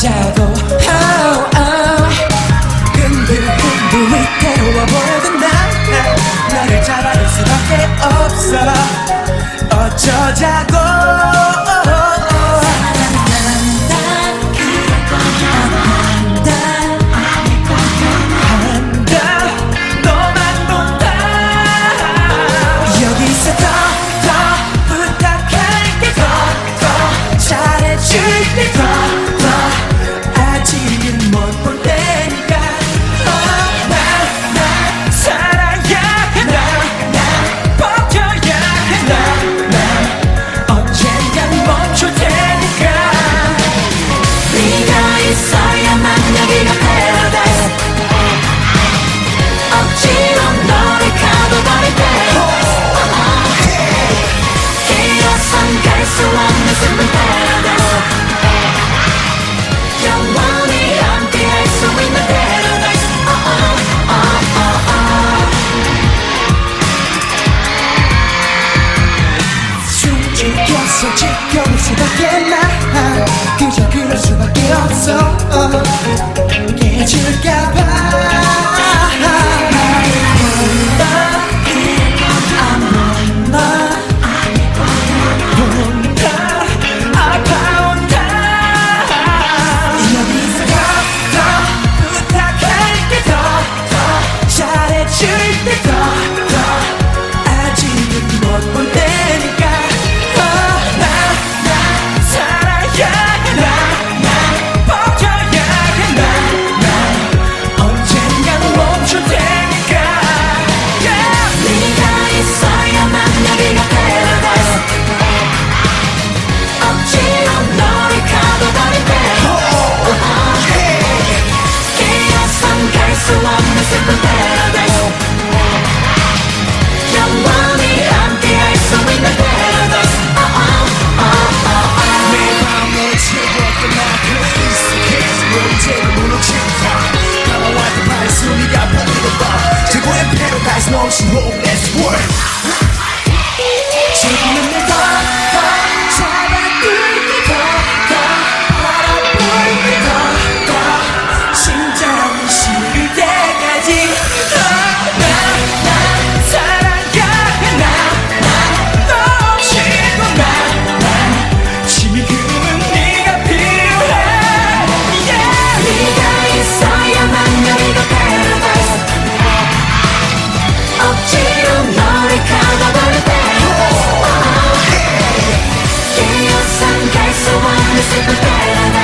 자도 oh, oh. 근들근들 위태로워 보던 나 나를 잡아낼 수밖에 없어 어쩌자고 솔직히 수밖에 나 그저 그럴 수밖에 없어. yeah. Você não para,